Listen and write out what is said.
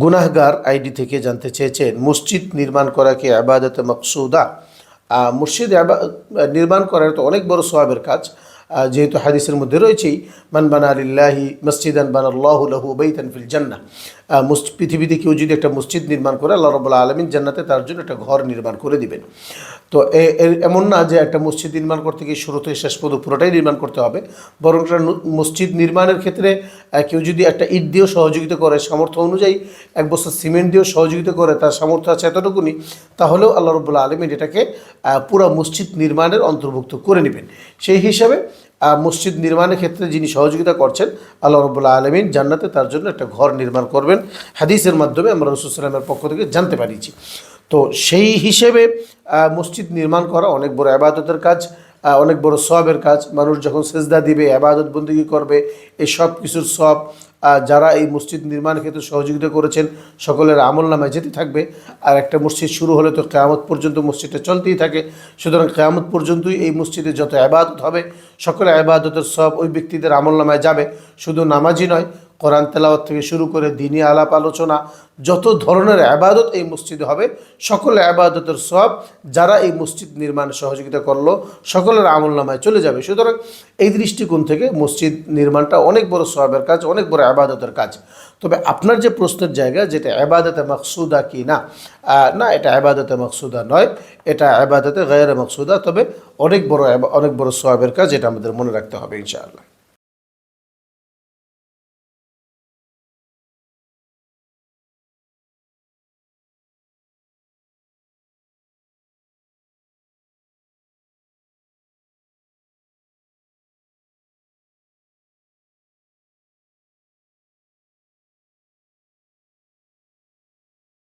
গুনাহগার আইডি থেকে জানতে চেয়েছেন, মসজিদ নির্মাণ করা কি আবাদত মকসুদা। মসজিদ নির্মাণ করার তো অনেক বড় সোয়াবের কাজ। যেহেতু হাদিসের মধ্যে রয়েছেই, মান বানা আলিল্লাহি মসজিদান বানাল্লাহ লাহু বাইতান ফিল মস- পৃথিবীতে কেউ যদি একটা মসজিদ নির্মাণ করে, আল্লাহ রবুল্লা আলমিন জান্নাতে তার জন্য একটা ঘর নির্মাণ করে দিবেন। তো এমন না যে একটা মসজিদ নির্মাণ করতে গিয়ে শুরু থেকে শেষ পর্যন্ত পুরোটাই নির্মাণ করতে হবে, বরং মসজিদ নির্মাণের ক্ষেত্রে কেউ যদি একটা ইট দিয়েও সহযোগিতা করে সামর্থ্য অনুযায়ী, এক বছর সিমেন্ট দিয়েও সহযোগিতা করে, তার সামর্থ্য আছে এতটুকুনি, তাহলেও আল্লাহ রবুল্লা আলমিন এটাকে পুরো মসজিদ নির্মাণের অন্তর্ভুক্ত করে নেবেন। সেই হিসাবে মসজিদ নির্মাণের ক্ষেত্রে যিনি সহযোগিতা করছেন, আল্লাহ রবুল্লা আলমিন জান্নাতে তার জন্য একটা ঘর নির্মাণ করবেন। হাদিসের মাধ্যমে আমরা রসুলামের পক্ষ থেকে জানতে পারিছি তো সেই হিসেবে মসজিদ নির্মাণ করা অনেক বড় আবাদতের কাজ। অনেক বড় সবের কাজ। মানুষ যখন সেজদা দিবে আবাদত বন্দিগি করবে, এই সব কিছুর সব যারা এই মসজিদ নির্মাণের ক্ষেত্রে সহযোগিতা করেছেন, সকলের আমল নামায় যেতে থাকবে। আর একটা মসজিদ শুরু হলে তো কেয়ামত পর্যন্ত মসজিদটা চলতেই থাকে। সুতরাং কেয়ামত পর্যন্তই এই মসজিদে যত আবাদত হবে সকলের আবাদতের সব ওই ব্যক্তিদের আমল নামায় যাবে। শুধু নামাজই নয় কোরআন তেলাওয়াত থেকে শুরু করে দিনী আলাপ আলোচনা, যত ধরনের আবাদত এই মসজিদে হবে, সকল আবাদতের সব যারা এই মসজিদ নির্মাণে সহযোগিতা করল, সকলের আমল নামায় চলে যাবে। সুতরাং এই দৃষ্টিকোণ থেকে মসজিদ নির্মাণটা অনেক বড় সবের কাজ, অনেক বড় আবাদতের কাজ। তবে আপনার যে প্রশ্নের জায়গা যেটা আবাদতে মকসুদা কি না না, এটা আবাদতে মকসুদা নয়, এটা আবাদতে গায়ের মকসুদা, তবে অনেক বড় অনেক বড় সবের কাজ এটা আমাদের মনে রাখতে হবে, ইনশাআল্লাহ।